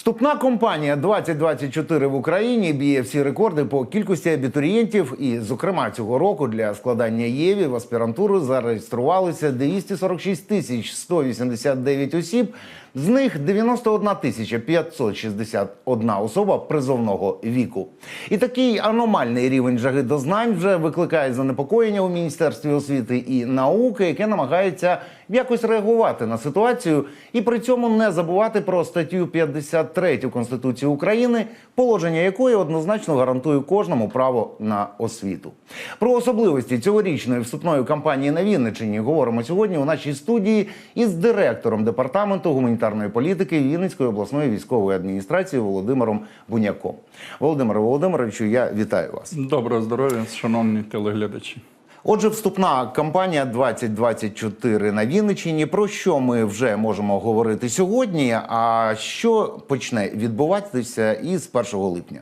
Вступна кампанія 2024 в Україні б'є всі рекорди по кількості абітурієнтів. І, зокрема, цього року для складання ЄВІ в аспірантуру зареєструвалися 246 тисяч 189 осіб. З них 91 тисяча 561 особа призовного віку. І такий аномальний рівень жаги до знань вже викликає занепокоєння у міністерстві освіти і науки, яке намагається якось реагувати на ситуацію і при цьому не забувати про статтю 53 Конституції України, положення якої однозначно гарантує кожному право на освіту. Про особливості цьогорічної вступної кампанії на Вінниччині говоримо сьогодні у нашій студії із директором департаменту гуманітарної політики Вінницької обласної військової адміністрації Володимиром Буняком. Володимире Володимировичу, я вітаю вас. Доброго здоров'я, шановні телеглядачі. Отже, вступна кампанія 2024 на Вінниччині. Про що ми вже можемо говорити сьогодні? А що почне відбуватися із 1 липня?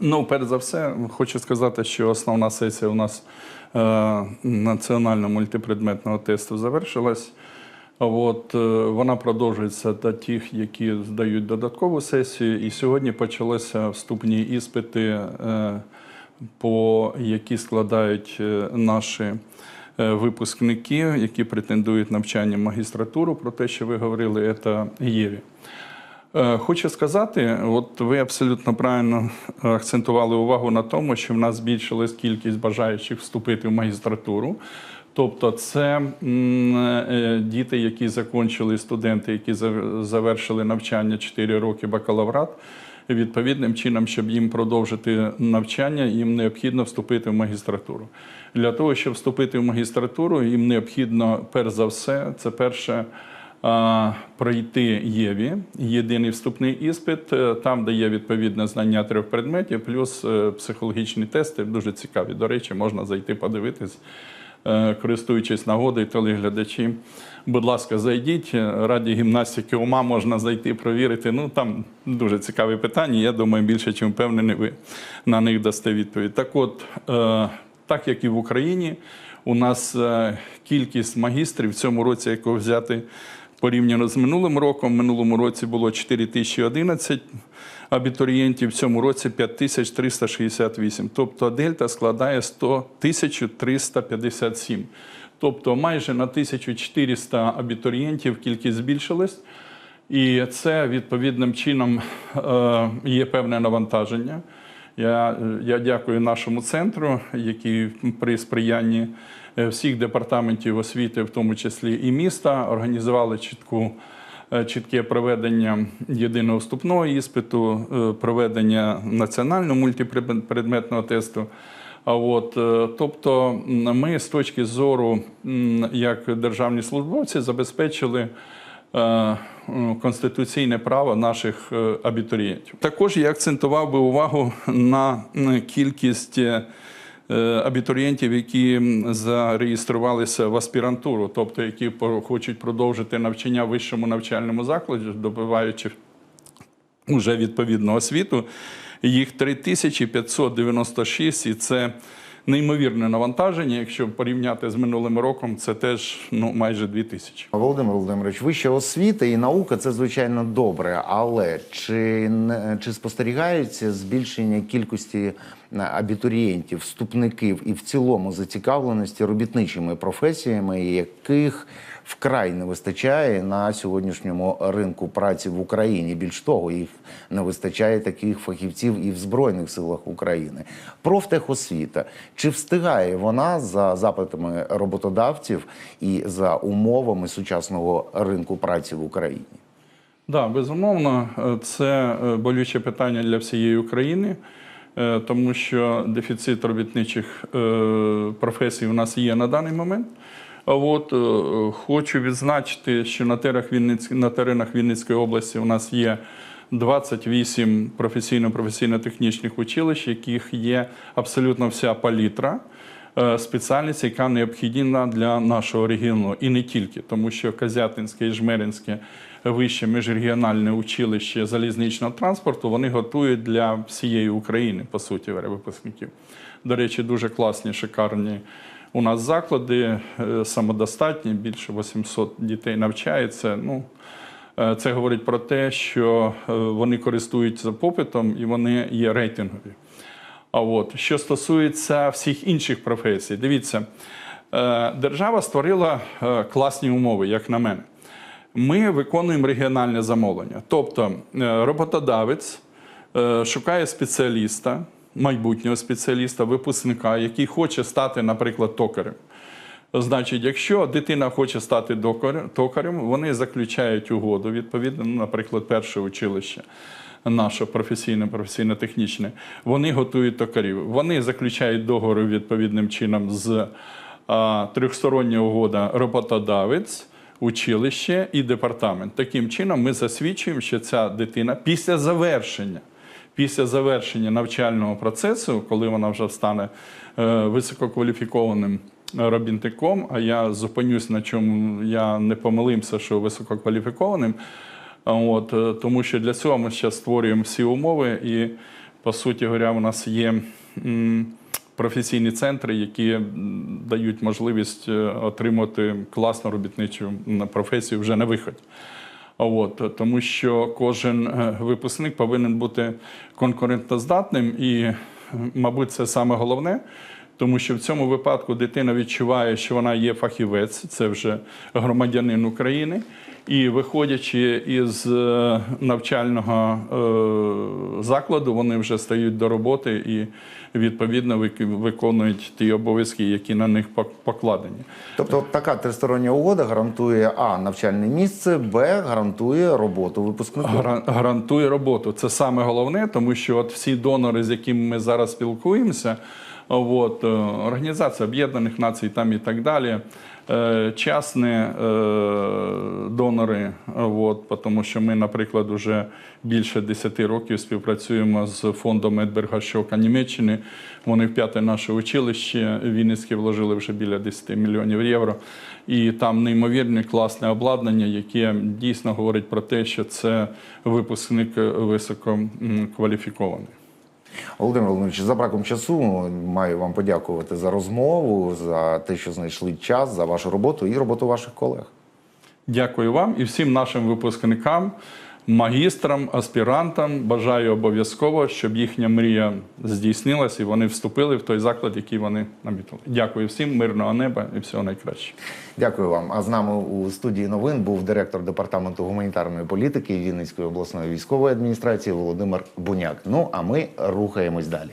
Ну, перш за все, хочу сказати, що основна сесія у нас е, національного мультипредметного тесту завершилась. От, е, вона продовжується до тих, які здають додаткову сесію. І сьогодні почалися вступні іспити, е, по які складають е, наші випускники, які претендують навчання в магістратуру. Про те, що ви говорили, це ЄВІ. Хочу сказати, от ви абсолютно правильно акцентували увагу на тому, що в нас збільшилась кількість бажаючих вступити в магістратуру. Тобто, це е, діти, які закінчили, студенти, які завершили навчання 4 роки бакалаврат. Відповідним чином, щоб їм продовжити навчання, їм необхідно вступити в магістратуру. Для того, щоб вступити в магістратуру, їм необхідно, перш за все, це перше пройти ЄВІ, єдиний вступний іспит, е, там, де є відповідне знання трьох предметів, плюс е, психологічні тести, дуже цікаві. До речі, можна зайти подивитись, е, користуючись нагодою, телеглядачі. Будь ласка, зайдіть. Раді гімнастики ума можна зайти, провірити. Ну там дуже цікаві питання. Я думаю, більше чим впевнений, ви на них дасте відповідь. Так от, е, так як і в Україні, у нас е, кількість магістрів в цьому році, якого взяти порівняно з минулим роком, в минулому році було 4011 абітурієнтів, в цьому році 5368. Тобто дельта складає 100 1357. Тобто майже на 1400 абітурієнтів кількість збільшилась. І це відповідним чином е, є певне навантаження. Я, я дякую нашому центру, який при сприянні е, всіх департаментів освіти, в тому числі і міста, організували чітку, е, чітке проведення єдиного вступного іспиту, е, проведення національного мультипредметного тесту. А от, тобто, ми з точки зору, як державні службовці, забезпечили конституційне право наших е, абітурієнтів. Також я акцентував би увагу на кількість е, абітурієнтів, які зареєструвалися в аспірантуру, тобто які хочуть продовжити навчання в вищому навчальному закладі, добиваючи уже відповідну освіту. Їх 3596, і це неймовірне навантаження. Якщо порівняти з минулим роком, це теж ну, майже 2000. Володимир Володимирович, вища освіта і наука це звичайно добре, але чи чи спостерігається збільшення кількості абітурієнтів, вступників і в цілому зацікавленості робітничими професіями, яких вкрай не вистачає на сьогоднішньому ринку праці в Україні? Більш того, їх не вистачає таких фахівців і в збройних силах України. Профтехосвіта чи встигає вона за запитами роботодавців і за умовами сучасного ринку праці в Україні? Так, безумовно, е, це е, болюче питання для всієї України, тому що дефіцит робітничих е, професій у нас є на даний момент. От е, хочу відзначити, що на теренах, на теренах Вінницької області у нас є 28 професійно-професійно-технічних училищ, яких є абсолютно вся палітра е, спеціальність, яка необхідна для нашого регіону, і не тільки, тому що Козятинське і Жмеринське вище міжрегіональне училище залізничного транспорту вони готують для всієї України, по суті, випускників. До речі, дуже класні, шикарні. У нас заклади е, самодостатні, більше 800 дітей навчається. Ну, Е, Це говорить про те, що е, вони користуються попитом і вони є рейтингові. От що стосується всіх інших професій, дивіться, е, держава створила е, класні умови, як на мене. Ми виконуємо регіональне замовлення. Тобто е, роботодавець шукає спеціаліста, майбутнього спеціаліста, випускника, який хоче стати, наприклад, токарем. Значить, якщо дитина хоче стати токарем, вони заключають угоду, відповідно, наприклад, перше училище. Наше професійне, професійно-технічне, вони готують токарів. Вони заключають договори відповідним чином з а, трьохстороння угода роботодавець, училище і департамент. Таким чином, ми засвідчуємо, що ця дитина після завершення після завершення навчального процесу, коли вона вже стане е, висококваліфікованим робітником, а я зупинюсь на чому я не помилився, що висококваліфікованим. От, е, тому що для цього ми зараз створюємо всі умови, і по суті говоря, у нас є професійні центри, які дають можливість е, отримати класну робітничу професію вже на виході. От, тому що кожен е, випускник повинен бути конкурентоздатним, і, мабуть, це саме головне, тому що в цьому випадку дитина відчуває, що вона є фахівець, це вже громадянин України. І виходячи із е, навчального е, закладу, вони вже стають до роботи і відповідно вик- виконують ті обов'язки, які на них пок- покладені. Тобто така тристороння угода гарантує а навчальне місце, б гарантує роботу випускнику. Гарантує роботу. Це саме головне, тому що от всі донори, з якими ми зараз спілкуємося, от, е, Організація Об'єднаних Націй там і так далі, частні е, донори, от, тому що ми, наприклад, вже більше 10 років співпрацюємо з фондом Едберга Шока Німеччини. Вони в п'яте наше училище Вінницьке вложили вже біля 10 мільйонів євро. І там неймовірне класне обладнання, яке дійсно говорить про те, що це випускник висококваліфікований. Володимир Володимирович, за браком часу маю вам подякувати за розмову, за те, що знайшли час, за вашу роботу і роботу ваших колег. Дякую вам і всім нашим випускникам, магістрам, аспірантам. Бажаю обов'язково, щоб їхня мрія здійснилась і вони вступили в той заклад, який вони намітили. Дякую всім, мирного неба і всього найкращого. Дякую вам. А з нами у студії новин був директор департаменту гуманітарної політики Вінницької обласної військової адміністрації Володимир Буняк. Ну а ми рухаємось далі.